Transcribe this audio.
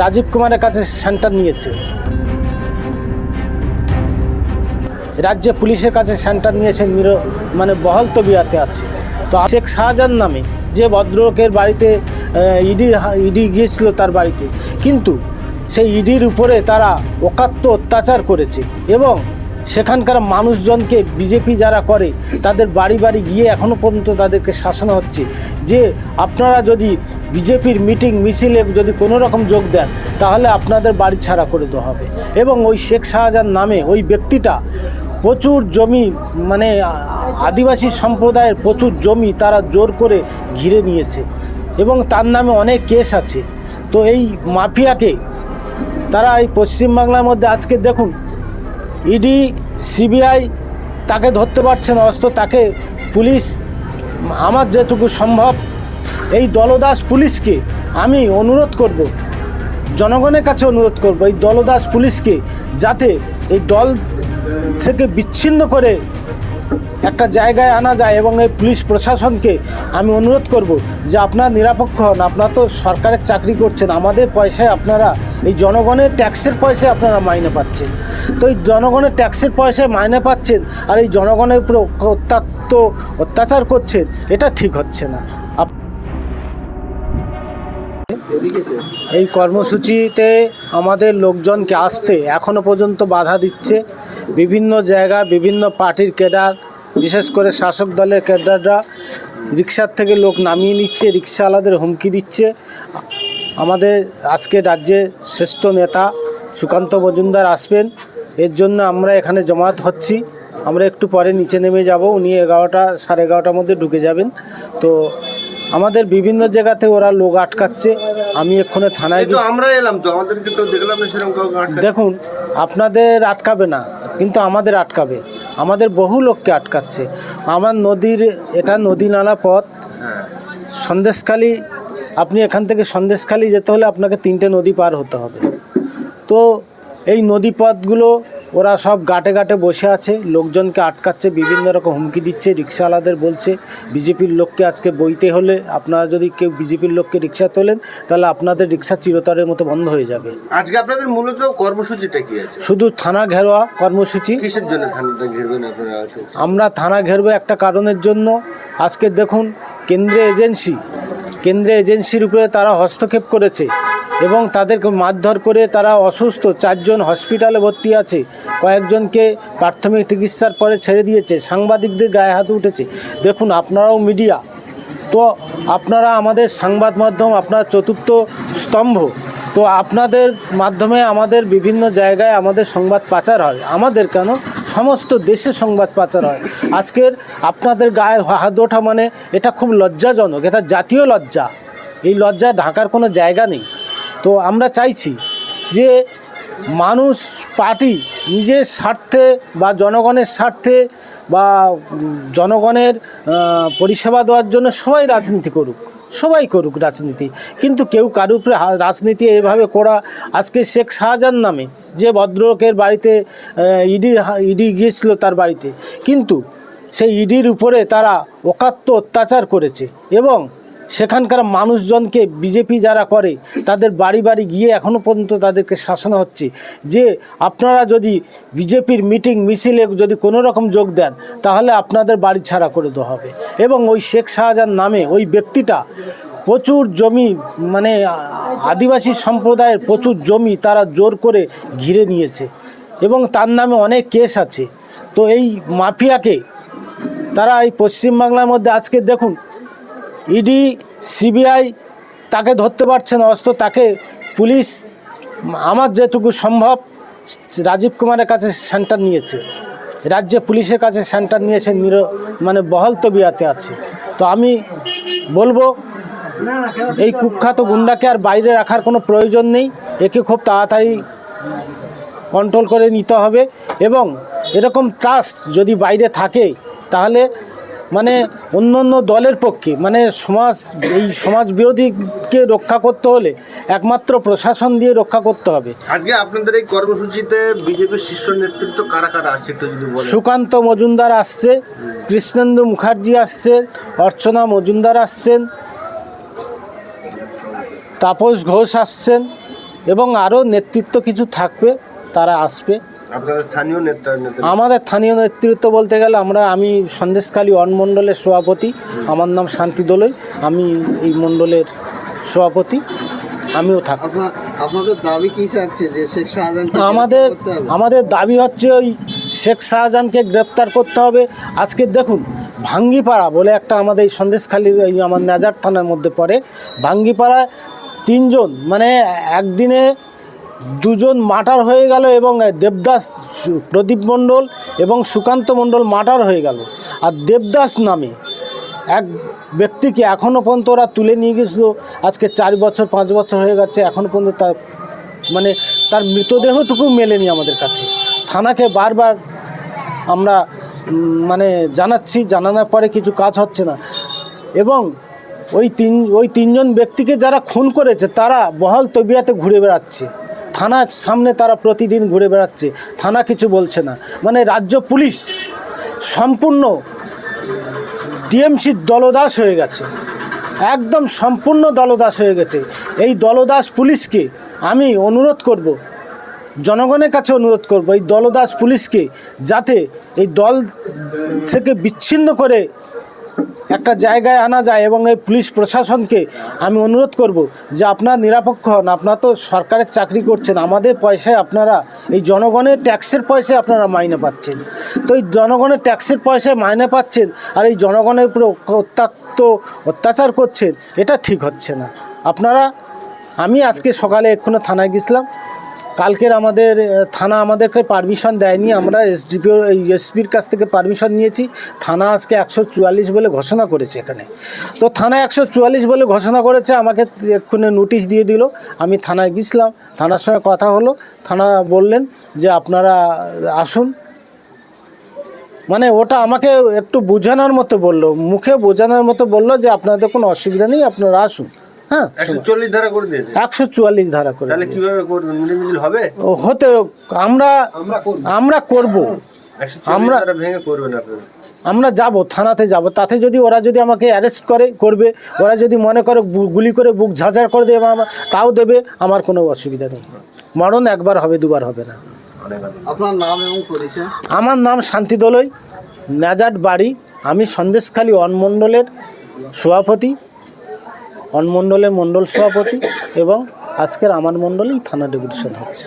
রাজীব কুমারের কাছে সেন্টার নিয়েছে। রাজ্যে পুলিশের কাছে সেন্টার নিয়েছে নির মানে বহল তবিয়াতে আছে। তো শেখ শাহজাহান নামে যে ভদ্রলোকের বাড়িতে ইডি ইডি গিয়েছিল তার বাড়িতে। কিন্তু সেই ইডির উপরে তারা অকাত্য অত্যাচার করেছে এবং সেখানকার মানুষজনকে বিজেপি যারা করে, তাদের বাড়ি বাড়ি গিয়ে এখনও পর্যন্ত তাদেরকে শাসন হচ্ছে। যে আপনারা যদি বিজেপির মিটিং, মিছিলে যদি কোনো রকম যোগ দেন, তাহলে আপনাদের বাড়ি ছাড়া করে দেওয়া হবে। এবং ওই শেখ শাহজাহান নামে ওই ব্যক্তিটা প্রচুর জমি মানে আদিবাসী সম্প্রদায়ের প্রচুর জমি তারা জোর করে ঘিরে নিয়েছে। এবং তার নামে অনেক কেস আছে। তো এই মাফিয়াকে তারা এই পশ্চিমবাংলার মধ্যে আজকে দেখুন, ইডি সিবিআই তাকে ধরতে পারছে না অস্ত তাকে পুলিশ, আমার যেটুকু সম্ভব, এই দলদাস পুলিশকে আমি অনুরোধ করব, জনগণের কাছে অনুরোধ করব, এই দলদাস পুলিশকে যাতে এই দল থেকে বিচ্ছিন্ন করে একটা জায়গায় আনা যায় এবং এই পুলিশ প্রশাসনকে আমি অনুরোধ করব যে আপনার নিরাপক্ষ হন, আপনারা তো সরকারের চাকরি করছেন, আমাদের পয়সায় আপনারা, এই জনগণের ট্যাক্সের পয়সায় আপনারা মাইনে পাচ্ছেন। তো এই জনগণের ট্যাক্সের পয়সায় মাইনে পাচ্ছেন আর এই জনগণের উপর অত্যাত্ম অত্যাচার করছেন, এটা ঠিক হচ্ছে না। এই কর্মসূচিতে আমাদের লোকজনকে আসতে এখনও পর্যন্ত বাধা দিচ্ছে। বিভিন্ন জায়গা, বিভিন্ন পার্টির ক্যাডার, বিশেষ করে শাসক দলের ক্যাডাররা রিক্সার থেকে লোক নামিয়ে নিচ্ছে, রিক্সাওয়ালাদের হুমকি দিচ্ছে। আমাদের আজকে রাজ্যে শ্রেষ্ঠ নেতা সুকান্ত মজুমদার আসবেন। এর জন্য আমরা এখানে জমায়েত হচ্ছি। আমরা একটু পরে নিচে নেমে যাব। উনি এগারোটা, সাড়ে এগারোটার মধ্যে ঢুকে যাবেন। তো আমাদের বিভিন্ন জায়গাতে ওরা লোক আটকাচ্ছে। আমি এক্ষণে থানায় গেছি আমরা এলাম তো আমাদেরকে তো দেখলাম না সেরকম কাউকে। দেখুন আপনাদের আটকাবে না কিন্তু আমাদের আটকাবে। আমাদের বহু লোককে আটকাচ্ছে। আমার নদীর এটা নদী নালা পথ। হ্যাঁ। সন্দেশখালি আপনি এখান থেকে সন্দেশখালি যেতে হলে আপনাকে তিনটে নদী পার হতে হবে। তো এই নদী পথগুলো ওরা সব গাটে গাটে বসে আছে লোকজনকে আটকাচ্ছে বিভিন্ন রকম হুমকি দিচ্ছে রিক্সাওয়ালাদের বলছে বিজেপির লোককে আজকে বইতে হলে আপনারা যদি কেউ বিজেপির লোককে রিক্সা তোলেন তাহলে আপনাদের রিক্সা চিরতরের মতো বন্ধ হয়ে যাবে। আজকে আপনাদের মূলত কর্মসূচিটা কি আছে? শুধু থানা ঘেরোয়া কর্মসূচি। কিসের জন্য ঘিরবেন আপনারা আমরা থানা ঘেরবো একটা কারণের জন্য। আজকে দেখুন কেন্দ্রীয় এজেন্সি কেন্দ্রীয় এজেন্সির উপরে তারা হস্তক্ষেপ করেছে। এবং তাদেরকে মারধর করে তারা অসুস্থ। চারজন হসপিটালে ভর্তি আছে। কয়েকজনকে প্রাথমিক চিকিৎসার পরে ছেড়ে দিয়েছে। সাংবাদিকদের গায়ে হাত উঠেছে। দেখুন, আপনারাও মিডিয়া। তো আপনারা আমাদের সংবাদ মাধ্যম আপনার চতুর্থ স্তম্ভ। তো আপনাদের মাধ্যমে আমাদের বিভিন্ন জায়গায় আমাদের সংবাদ পাচার হয়। আমাদের কেন? সমস্ত দেশে সংবাদ পাচার হয়। আজকের আপনাদের গায়ে হাত ওঠা মানে এটা খুব লজ্জাজনক। এটা জাতীয় লজ্জা। এই লজ্জা ঢাকার কোনো জায়গা নেই। তো আমরা চাইছি যে মানুষ, পার্টি নিজের স্বার্থে বা জনগণের স্বার্থে বা জনগণের পরিষেবা দেওয়ার জন্য সবাই রাজনীতি করুক, সবাই করুক রাজনীতি। কিন্তু কেউ কারুর উপরে রাজনীতি এভাবে করা আজকে শেখ শাহজাহান নামে যে ভদ্রলোকের বাড়িতে ইডি ইডি গিয়েছিল তার বাড়িতে। কিন্তু সেই ইডির উপরে তারা অকাত্য অত্যাচার করেছে এবং সেখানকার মানুষজনকে বিজেপি যারা করে, তাদের বাড়ি বাড়ি গিয়ে এখনও পর্যন্ত তাদেরকে শাসনা হচ্ছে। যে আপনারা যদি বিজেপির মিটিং মিছিলে যদি কোনো রকম যোগ দেন, তাহলে আপনাদের বাড়ি ছাড়া করে দেওয়া হবে। এবং ওই শেখ শাহজাহান নামে ওই ব্যক্তিটা, প্রচুর জমি মানে আদিবাসী সম্প্রদায়ের প্রচুর জমি তারা জোর করে ঘিরে নিয়েছে। এবং তার নামে অনেক কেস আছে। তো এই মাফিয়াকে, তারা এই পশ্চিমবাংলার মধ্যে আজকে দেখুন ইডি, সিবিআই তাকে ধরতে পারছে না অস্ত তাকে পুলিশ আমার যেটুকু সম্ভব রাজীব কুমারের কাছে সেন্টার নিয়েছে। রাজ্যে পুলিশের কাছে সেন্টার নিয়েছে নির মানে বহল তবিয়াতে আছে। তো আমি বলব, এই কুখ্যাত গুন্ডাকে আর বাইরে রাখার কোনো প্রয়োজন নেই। একে খুব তাড়াতাড়ি কন্ট্রোল করে নিতে হবে এবং এরকম ত্রাস যদি বাইরে থাকে, তাহলে মানে অন্য অন্য দলের পক্ষে মানে সমাজ এই সমাজ বিরোধীকে রক্ষা করতে হলে একমাত্র প্রশাসন দিয়ে রক্ষা করতে হবে। আজকে আপনাদের এই কর্মসূচিতে বিজেপির শীর্ষ নেতৃত্ব কারা কারা আসছে একটু যদি বলেন। সুকান্ত মজুমদার আসছে কৃষ্ণেন্দু মুখার্জি আসছে অর্চনা মজুমদার আসছেন তাপস ঘোষ আসছেন এবং আরও নেতৃত্ব কিছু থাকবে তারা আসবে। আমাদের স্থানীয় নেতৃত্ব বলতে গেলে আমরা আমি সন্দেশখালী অনমণ্ডলের সভাপতি আমার নাম শান্তি দোলই আমি এই মণ্ডলের সভাপতি আমিও আপনাদের দাবি কি থাকছে যে শেখ শাহজাহান আমাদের আমাদের দাবি হচ্ছে ওই শেখ শাহজাহানকে গ্রেপ্তার করতে হবে। আজকে দেখুন ভাঙ্গিপাড়া বলে একটা আমাদের এই সন্দেশখালীর এই আমার নাজার থানার মধ্যে পড়ে। ভাঙ্গিপাড়ায় তিনজন মানে একদিনে দুজন মার্টার হয়ে গেল এবং দেবদাস প্রদীপ মণ্ডল এবং সুকান্ত মণ্ডল মার্টার হয়ে গেল। আর দেবদাস নামে এক ব্যক্তিকে এখনও পর্যন্ত ওরা তুলে নিয়ে গেছিল। আজকে চার বছর, পাঁচ বছর হয়ে গেছে এখনও পর্যন্ত তার মানে তার মৃতদেহটুকু মেলেনি আমাদের কাছে। থানাকে বারবার আমরা মানে জানাচ্ছি, জানানোর পরে কিছু কাজ হচ্ছে না। এবং ওই তিন, ওই তিনজন ব্যক্তিকে যারা খুন করেছে, তারা বহাল তবিয়াতে ঘুরে বেড়াচ্ছে। থানার সামনে তারা প্রতিদিন ঘুরে বেড়াচ্ছে, থানা কিছু বলছে না। মানে রাজ্য পুলিশ সম্পূর্ণ টিএমসির দলদাস হয়ে গেছে। একদম সম্পূর্ণ দলদাস হয়ে গেছে। এই দলদাস পুলিশকে আমি অনুরোধ করব, জনগণের কাছে অনুরোধ করব, এই দলদাস পুলিশকে যাতে এই দল থেকে বিচ্ছিন্ন করে একটা জায়গায় আনা যায় এবং এই পুলিশ প্রশাসনকে আমি অনুরোধ করব যে আপনার নিরাপক্ষ হন। আপনারা তো সরকারের চাকরি করছেন, আমাদের পয়সায় আপনারা, এই জনগণের ট্যাক্সের পয়সায় আপনারা মাইনে পাচ্ছেন। তো এই জনগণের ট্যাক্সের পয়সায় মাইনে পাচ্ছেন আর এই জনগণের উপরে অত্যাক্ত অত্যাচার করছেন, এটা ঠিক হচ্ছে না। আপনারা, আমি আজকে সকালে এক্ষুনি থানায় গেছিলাম কালকের আমাদের থানা আমাদেরকে পারমিশন দেয়নি। আমরা এসডিপিও এসপির কাছ থেকে পারমিশন নিয়েছি। থানা আজকে একশো চুয়াল্লিশ বলে ঘোষণা করেছে এখানে। তো থানা একশো চুয়াল্লিশ বলে ঘোষণা করেছে, আমাকে এক্ষুনি নোটিশ দিয়ে দিল। আমি থানায় গেছিলাম থানার সঙ্গে কথা হলো। থানা বললেন যে, আপনারা আসুন। মানে ওটা আমাকে একটু বোঝানোর মতো বলল। মুখে বোঝানোর মতো বলল যে, আপনাদের কোনো অসুবিধা নেই, আপনারা আসুন। হ্যাঁ একশো করে একশো চুয়াল্লিশ ধারা করে হবে? ও হতে আমরা আমরা করব। আমরা- আমরা যাব থানাতে যাব। তাতে যদি ওরা যদি আমাকে অ্যারেস্ট করে করবে ওরা যদি মনে করে গুলি করে বুক ঝাঁঝার করে দেবে আমার তাও দেবে আমার কোনো অসুবিধা নেই। মরণ একবার হবে দুবার হবে না। আপনার নাম এবং পরিচয়? আমার নাম শান্তি দোলই নাজাট বাড়ি। আমি সন্দেশখালী অনমণ্ডলের সভাপতি। অনমণ্ডলের মণ্ডল সভাপতি এবং আজকের আমার মণ্ডলেই থানা ডেপুটেশন হচ্ছে।